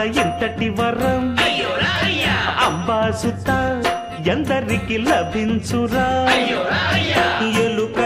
ఉండగల ఎంతటి వరం? అంబాసుత ఎందరికి లభించురా? ఎలుక